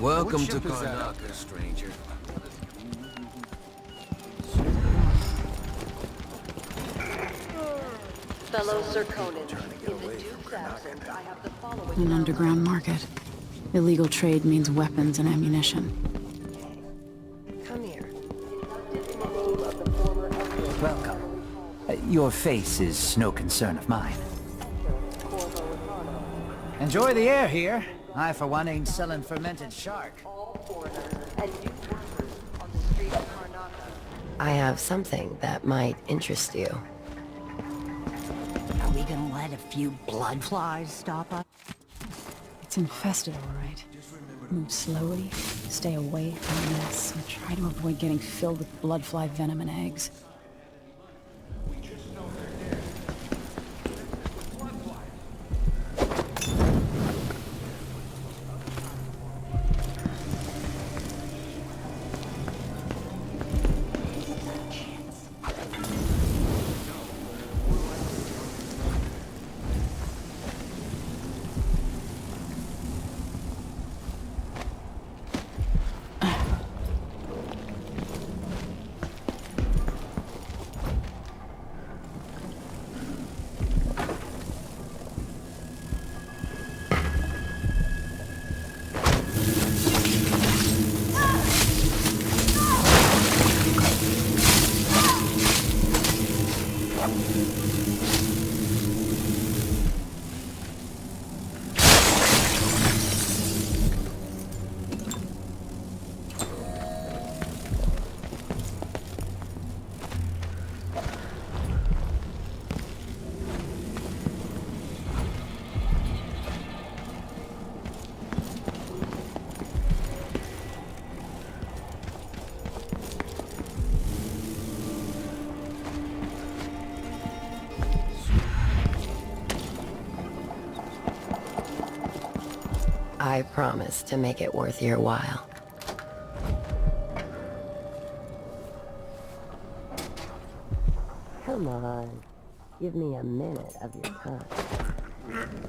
Welcome to ship is that? Karnaca, stranger. Fellow Zirconans, in the Duke's absence, I have the following An underground market. Illegal trade means weapons and ammunition. Come here. Welcome. Uh, Your face is no concern of mine. Enjoy the air here. I, for one, ain't selling fermented shark. All foreigners and new workers on the street of Karnaca. I have something that might interest you. Are we gonna let a few blood flies stop us? It's infested, all right. Move slowly, stay away from the mess, and try to avoid getting filled with bloodfly venom and eggs. I promise to make it worth your while. Come on. Give me a minute of your time.